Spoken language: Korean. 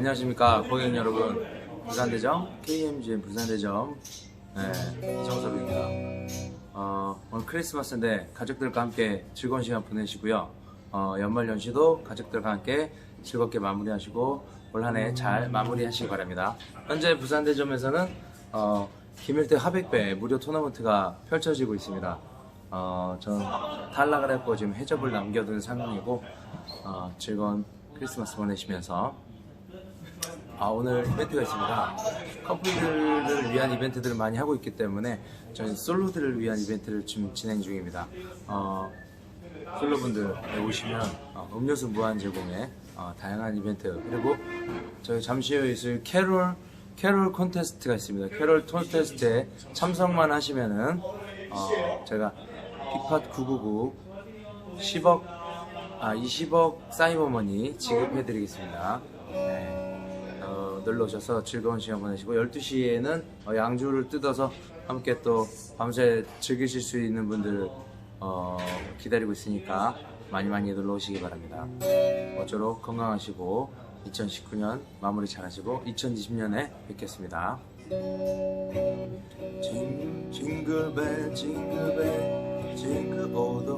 안녕하십니까 고객 여러분. 부산대점 KMGM 부산대점. 네, 이정섭입니다. 어, 오늘 크리스마스인데 가족들과 함께 즐거운 시간 보내시고요. 어, 연말 연시도 가족들과 함께 즐겁게 마무리하시고 올 한 해 잘 마무리하시기 바랍니다. 현재 부산대점에서는 어, 김일태 하백배 무료 토너먼트가 펼쳐지고 있습니다. 어, 전 탈락을 했고 지금 해접을 남겨둔 상황이고 어, 즐거운 크리스마스 보내시면서 아, 오늘 이벤트가 있습니다. 커플들을 위한 이벤트들을 많이 하고 있기 때문에 저희 솔로들을 위한 이벤트를 지금 진행 중입니다. 어, 솔로분들 오시면 어, 음료수 무한 제공에 어, 다양한 이벤트 그리고 저희 잠시 후에 있을 캐롤 캐롤 콘테스트가 있습니다. 캐롤 콘테스트에 참석만 하시면은 어, 제가 빅팟 999 10억 아 20억 사이버머니 지급해드리겠습니다. 네. 어, 놀러 오셔서 즐거운 시간 보내시고 12시에는 양주를 뜯어서 함께 또 밤새 즐기실 수 있는 분들 어, 기다리고 있으니까 많이 많이 놀러 오시기 바랍니다. 모쪼록 건강하시고 2019년 마무리 잘 하시고 2020년에 뵙겠습니다. 징글벨 징글벨 징글 all the